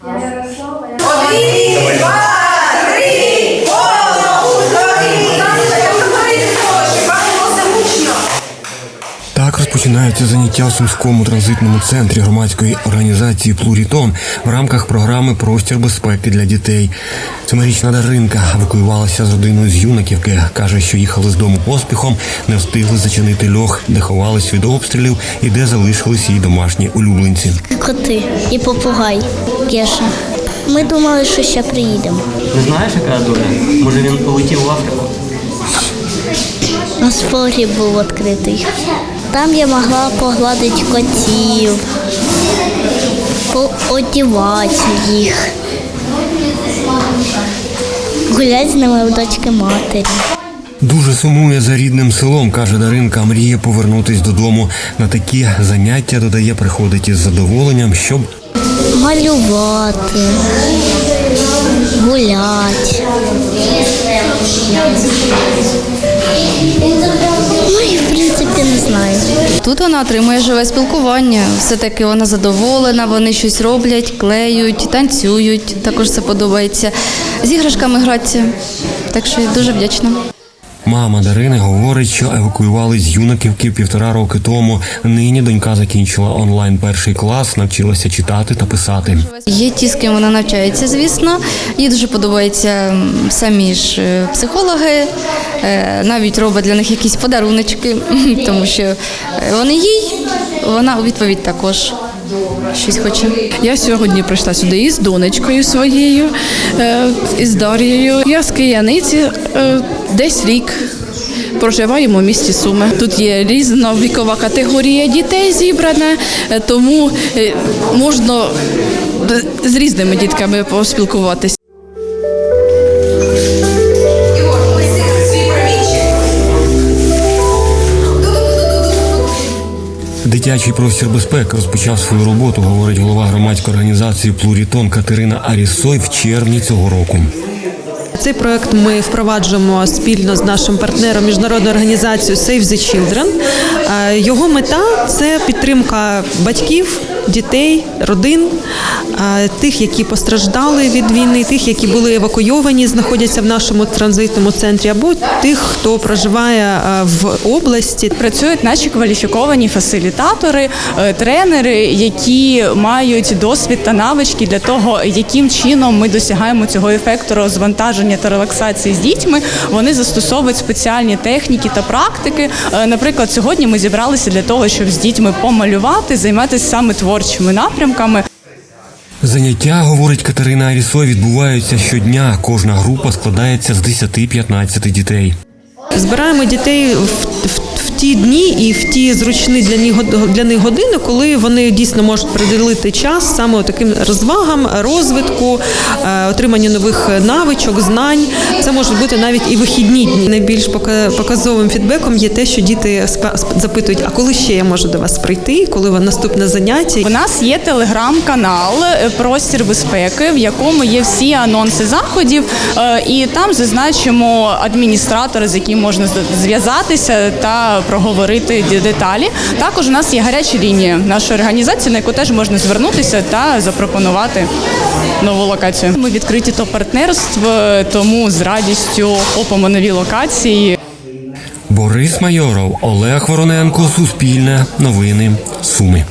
Так розпочинаються заняття в Сумському транзитному центрі громадської організації Плурітон в рамках програми Простір безпеки для дітей. Семирічна Даринка евакуювалася з родиною з юнаківки. каже, що їхали з дому поспіхом, не встигли зачинити льох, де ховались від обстрілів і де залишились її домашні улюбленці. Коти і попугай Кеша. Ми думали, що ще приїдемо. Не знаєш, яка доля? Може він полетів в Африку? У нас погріб був відкритий. Там я могла погладити котів, поодівати їх, гуляти з ними в дочки матері. Дуже сумує за рідним селом, каже Даринка. Мріє повернутись додому. На такі заняття додає, приходить із задоволенням, щоб Малювати, гуляти. І в принципі не знаю. Тут вона отримує живе спілкування. Все таки вона задоволена, вони щось роблять, клеють, танцюють. Також це подобається. З іграшками гратися, Так що я дуже вдячна. Мама Дарини говорить, що евакуювали з юнаківки півтора роки тому. Нині донька закінчила онлайн перший клас, навчилася читати та писати. Є ті, з ким вона навчається, звісно. Їй дуже подобаються самі ж е, психологи, е, навіть робить для них якісь подаруночки, тому що е, вони їй, вона у відповідь також щось хоче. Я сьогодні прийшла сюди із донечкою своєю, е, із Дар'єю. Я з Кияниці е, десь рік. Проживаємо в місті Суми. Тут є різна вікова категорія дітей зібрана, е, тому можна з різними дітками поспілкуватися. Дитячий простір безпеки розпочав свою роботу, говорить голова громадської організації Плурітон Катерина Арісой в червні цього року. Цей проект ми впроваджуємо спільно з нашим партнером міжнародною організацією Save the Children. Е, Його мета це підтримка батьків, дітей, родин, тих, які постраждали від війни, тих, які були евакуйовані, знаходяться в нашому транзитному центрі, або тих, хто проживає в області. Працюють наші кваліфіковані фасилітатори, е, тренери, які мають досвід та навички для того, яким чином ми досягаємо цього ефекту розвантаження та релаксації з дітьми. Вони застосовують спеціальні техніки та практики. Е, Наприклад, сьогодні ми зібралися для того, щоб з дітьми помалювати, займатися саме творчими напрямками. Заняття, говорить Катерина Арісо, відбуваються щодня. Кожна група складається з 10-15 дітей. Збираємо дітей в, ті дні і в ті зручні для них, для них години, коли вони дійсно можуть приділити час саме таким розвагам, розвитку, е, отриманню нових навичок, знань. Це можуть бути навіть і вихідні дні. Найбільш показовим фідбеком є те, що діти запитують, а коли ще я можу до вас прийти, коли наступне заняття. У нас є телеграм-канал е, Простір безпеки, в якому є всі анонси заходів, е, і там зазначимо адміністратори, з яким можна зв'язатися та проговорити деталі. Також у нас є гаряча лінія нашої організації, на яку теж можна звернутися та запропонувати нову локацію. Ми відкриті до партнерств, е, тому з радістю охопимо нові локації. Борис Майоров, Олег Вороненко, Суспільне, Новини, Суми.